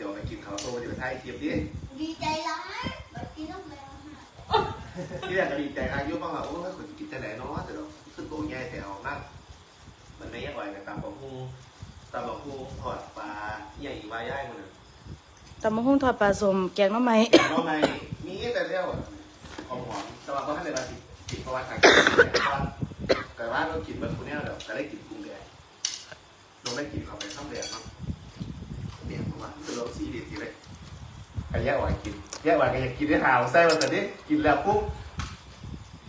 เตี๋ยวไปกินข้าวโซ่เดี๋ยวไทยเทียบดิดีใจร้ายแบบกินน้ำแมวค่ะที่แรกก็ดีใจอายุบ้างว่าโอ้ยคนกินแต่ไหนเนาะแต่เราขึ้นตัวใหญ่แต่เอามากมันไม่ยังไหวกับตำบักฮูตำบักฮูทอดปลาใหญ่วายย่ายมันตำมะฮุ่งทอดปลาสมแกงหน้ำไหมเพราะไงมีแต่เรียวของหอมแต่ว่าเขาให้ในราศีกินเพราะว่าทางแต่ว่าเรากินแบบคุณเนี่ยเดี๋ยวจะได้กินกุ้งแดงเราไม่กินเขาไปข้าวแดงเนาะเดี่ยเพราะว่าคือเราซีดีทีเลยไอ้แย่หวานกินแย่หวานก็อยากกินได้หาวไส้มาแต่นี้กินแล้วปุ๊บ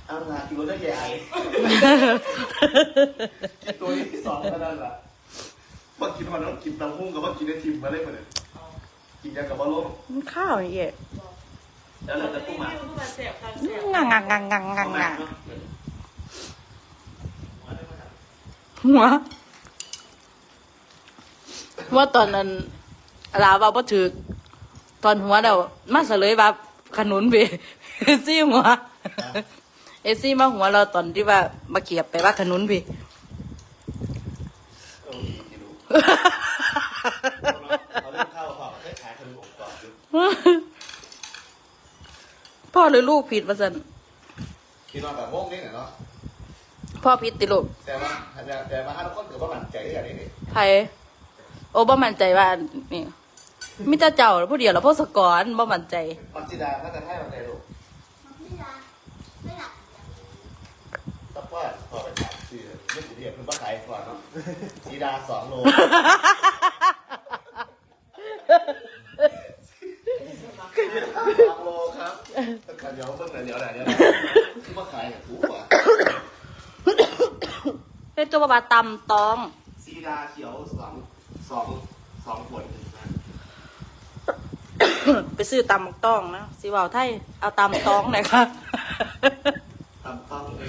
เอาละกินรสได้ใหญ่กินตัวนี้ที่สองเท่านั้ละพอกินวันนั้นกินตำหุ้งกับว่ากินได้ทิมมาเลยเหมือนกินยากับว่าล้มมันข้าวนี่างเอ๋แล้วเราจะปุ๊บมางังงังงังงังงังงังหัวว่าตอนนั้น ลาว่าบ่ถือตอนหัวเรามาเสลยว่าขนุนไปซี่หัว เอซี่มาหัวเราตอนที่ว่ามาเกียบไปว่าขนุนไปเออไม่รู้เขาเล่นข้าวขอบแค่ขายขนมกรอบอยู่พ่อหรือลูกผิดมาสันคิดว่าแบบโมกนี่เนาะพ่อผิดติลูกแต่ว่าแต่ว่าถ้าเราคนถือว่ามันใจได้อย่างนี้นี่ไผโอ้บ่มั่นใจว่านี่ มิตรเจ้าผู้เดียวแล้วพ่อสกอนบ่มั่นใจมักซิดาน่าจะให้มันได้ลูกมันไม่รักไม่รักต้องว่าพอไปขายซื้อไม่ถูกเรียคุณป้าขายก่อนเนาะซีดาสองโลสองโลครับเดี๋ยวเพิ่งเดี๋ยวเดี๋ยวคุณป้าขายถูกกว่าเป็นตัวบาตำตองซีดาเขียวสองสองสองขวด ไปซื้อตำบักต้องนะสิเว่าไทยเอาตำตองหน่อยค่ะ ตามต้องเลย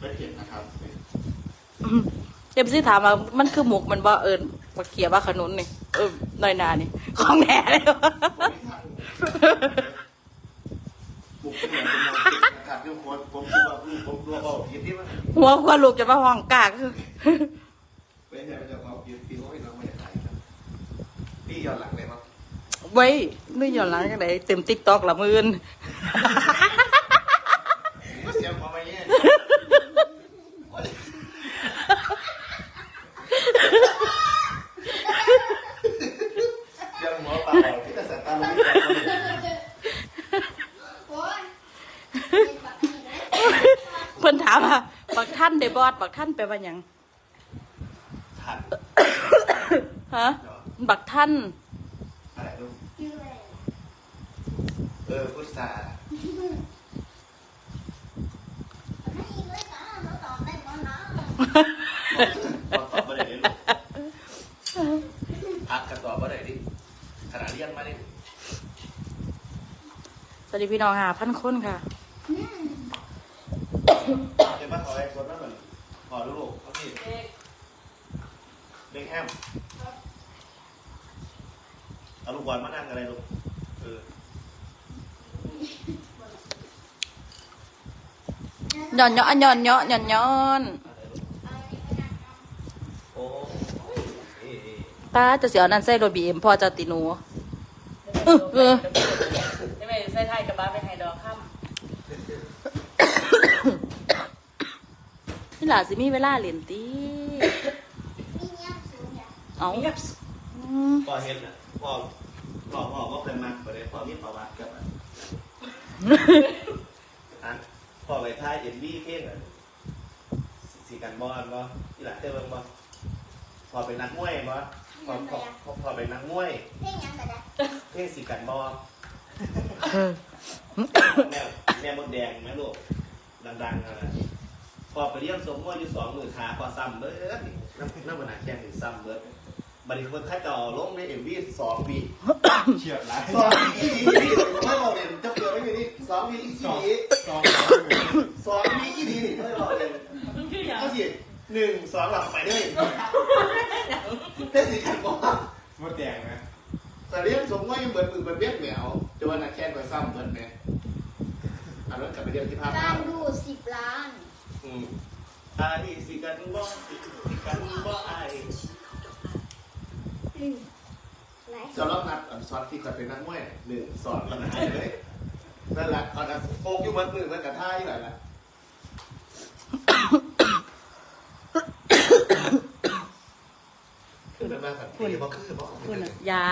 ไม่เห็นนะครับเดี๋ยวไปซื้อถามว่ามันคือหมกมันบ่เอิญมาเกียบว่าขนุนนี่เออหน่อยหนานี่ ของแหน่เลยวะบุกเหมือนเป็นนางติดนะครับทุกคนผมคิดว่าลูกผมตัวเบาผิดที่มันหัวกว่าลูกจะมาห้องกากเป็นไงมันจะความผิดปีน้อยน้องไม่ได้ขาย ครับพี่ย้อนหลังเลยมั้งไว้ไม่ย้อนหลังกันไหนเต็มติ๊กตอกละมือนเสียงความไม่แย่ยังหัวเปล่าที่แต่สายตาลงไม่ได้โอ้ยเป็นแบบนี้นะเพิ่นถามว่าบักท่านได้บอดบักท่านแปลว่าหยังทันฮะ บักท่านอะไรลูกชื่ออะไรเออพุทธาไม่อีกเลยค่ะเราตอบได้หมดนะตอบมาเลยลูกอักกันตอบมาเลยดิขนาดเรียนมาดิสวัสดีพี่น้องหาพันคนค่ะเดี๋ยวมาขอไอ้คนนั้นเหมือนขอลูกเขาพี่เด็กแฮม เอาลูกบอลมานั่งอะไรลูกเออหย่อนเนาะหย่อนเนาะหย่อนย้อนโอ้เอ๊ะป้าจะเสียนั่นใส่รถบีเอ็มพอจะติหนูเออเออไม่ใส่ไทยกับบ้าไปไฮดอค่นี่หลาสิมีเวลาเล่นตีมีเงี้ยสูงอย่างเอาำยับอืมพ่อเห็นอะ พ่อพ่อพ่อก็เคยมาประเดี๋ยวพ่อมีประวัติกับอะอะพ่อไปท่ายเอ็มบี้เพ่งอะสีกันบอลบ่ที่หลังเจ้าเบิ่งบ่พ่อเป็นนักมวยบ่พ่อพ่อพ่อพ่อเป็นนักมวยเพ่งยังกันนะเพ่งสีกันบอลเออแม่แม่มดแดงแม่ลูกดังๆอะไรพอไปเรียนสมมติอยู่สองมือขาพอซ้ำเบิดนี่น้ำน้ำมันหนาแข้งถึงซ้ำเบิด บัดนี้คนข้าจอลงในเอ็มวีสองวีเฉียบไรสองวีอีดีไม่บอกเนี่ยเจ้าเกิดไม่มีนี่สองวีอีดีสองสองวีอีดีนี่ไม่บอกเลยเอาสิหนึ่งสองหลับไปเลยเทศสีกันบอกมดแดงนะแต่เรียนสมมติยังเบิดปึกเบิดเบี้ยแหมวจะว่าหนาแข้งไปซ้ำเบิดไหมอันนั้นกลับไปเรียนที่ภาคการดูสิบล้าน อืมอาดีสิกันบ่สิกันบ่อาย จะรอบนัดอันซอสที่เคยเป็นนักมวยหนึ่งสอนกันหายเลยนั่นแหละตอนนั้นโฟกอยู่มันมือมันกระท่ายอยู่ไหนล่ะคือมันมาแบบนี้เพราะคือเพราะคุณอะอย่า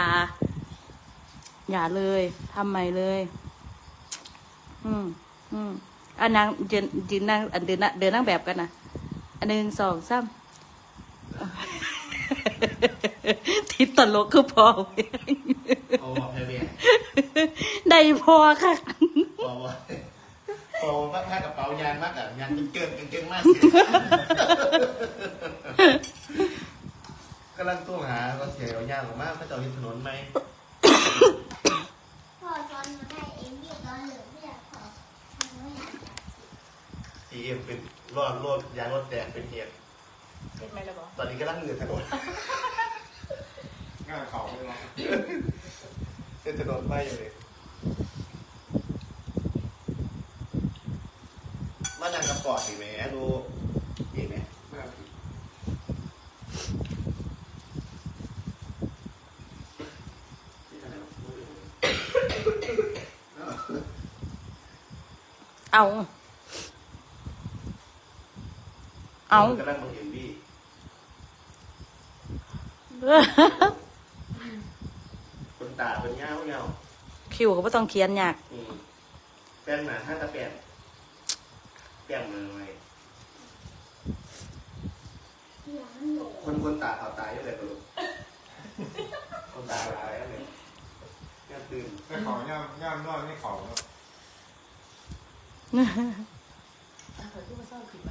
อย่าเลยทำใหม่เลย อืมอืมอันนางเดินยืนนั่งอันเดินนะเดินนั่งแบบกันนะอันหนึ่งสองสาม ทิศตลกคือพอเอาบอกแม่แม่ได้พอค่ะ พอว่าพอว่าถ้ากระเป๋ายานมากอะยานเกินเกินมากกำลังตัวหาว่าเสียเอายานออกมาเขาจะเอาที่ถนนไหมพ่อสอนมาได้เองที่ตอนเหลือเนี่ยพ่อไม่อยากซีเอ็มเป็นรอดรถยางรถแดงเป็นเหตุเป็นไหมล่ะบอกตอนนี้ก็ลังเหนือถนน งานเขาเลยมั้งเป็นถนนไปอยู่เลยมานั่งกับปอดอีกไหมดูอีกไหมมาผิดเอา เอา กำลังมองเห็นพี่คน ตาเป็นเงาเงาคิวก็ไม่ต้องเขียนยากอืมแป้งหนาถ้าจะแป้งแป้งมาไว้หลังหนูคนคนตาเขาตายยังไงกระลุกคนตาตายยังไงแก้ตื่นแต่เขาย่ำย่ำนอนไม่เขาเนาะอะเปิดที่มาซ่อมผิดไหม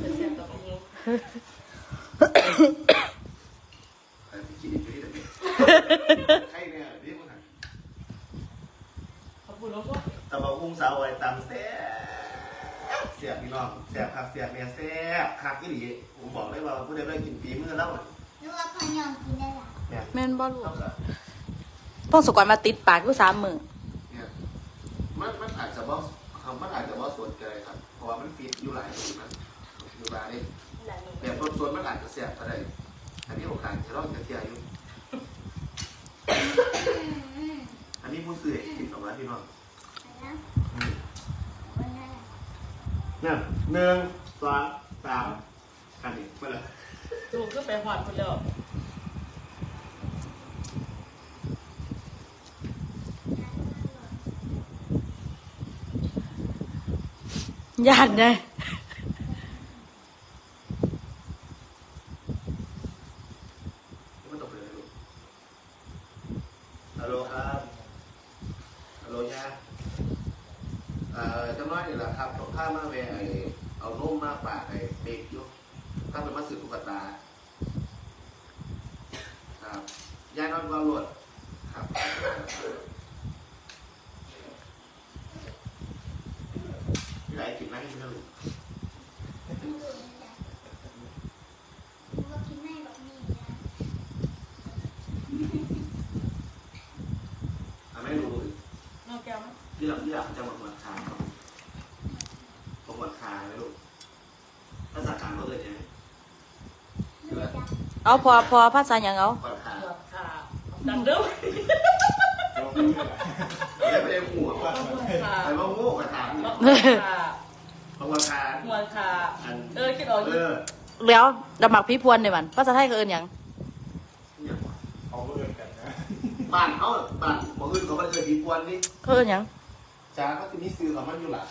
เป็นเสียงต่อไปนี้ ใครไปกินอีกที่ไหน ใครเนี่ยเรียกมันขอบคุณแล้วก็ตะบะหุ้งสาวไว้ตำแซ่บเสียบพี่น้องแซ่บคักเสียบเนี่ยแซ่บคักที่ดีผมบอกเลยว่าผู้ใดได้กินฝีมือแล้วอะนึกว่าพ่อยอมกินได้หรอเนี่ยแม่นบอลเท่ากับต้องสกอนมาติดปากกูสามมือเนี่ยมันมันอาจจะว่ามันอาจจะว่าส่วนเกินครับเพราะว่ามันฟิตอยู่หลายสีมันอยู่หลายนี่หลายมือแบบส่วนๆมันอาจจะแซ่บก็ได้อันนี้โอกาสจะลองจะเทียอยู่ อืมอันนี้ผู้สื่อกินออกมาพี่น้องนะวันนั้นเนี่ยหนึ่งสองสามอันนี้มาเลยถูกขึ้นไปหอดคนเดียวญาติเลย ไม่ตกเลยลูกฮัลโหลครับฮัลโหลยาเอ่อจำน้อยนี่แหละครับผมข้ามาแวะไอ้เอานุ่มมาฝากไอ้เด็กอยู่ ถ้าเป็นมาสื่อตุ๊กตาครับยายนอนวอลลวดครับที่ไหนกินนั่งกินนั่งลูกนึกว่ากินได้แบบนี้นะทำให้รู้นอกแก้วไหมที่หลังที่หลังจะหมดหมดคาครับผมหมดคาไหมลูกภาษากลางเขาเลยใช่ไหม ไม่ได้จับ เอาพอพอภาษาอย่างเอาหมดคาหลอดขาดังเด้อลงมือเลยแล้วไปเรียนหัวขาไปว่าโง่กว่าถามบัเนี่ยกขาบางวันคาหัวขาอันเออคิดออกอเอยู่อแล้วดำหมักพี่พวนในวันภาษาไทยก็เอินอย่างเนี่ยเขาก็เอินกันนะบ้านเขาบ้านหมออื่นเขาไม่เคยดีกวนนี่เขาเอินอย่างจ้าก็จะมีซื้อเขามันอยู่หล่ะ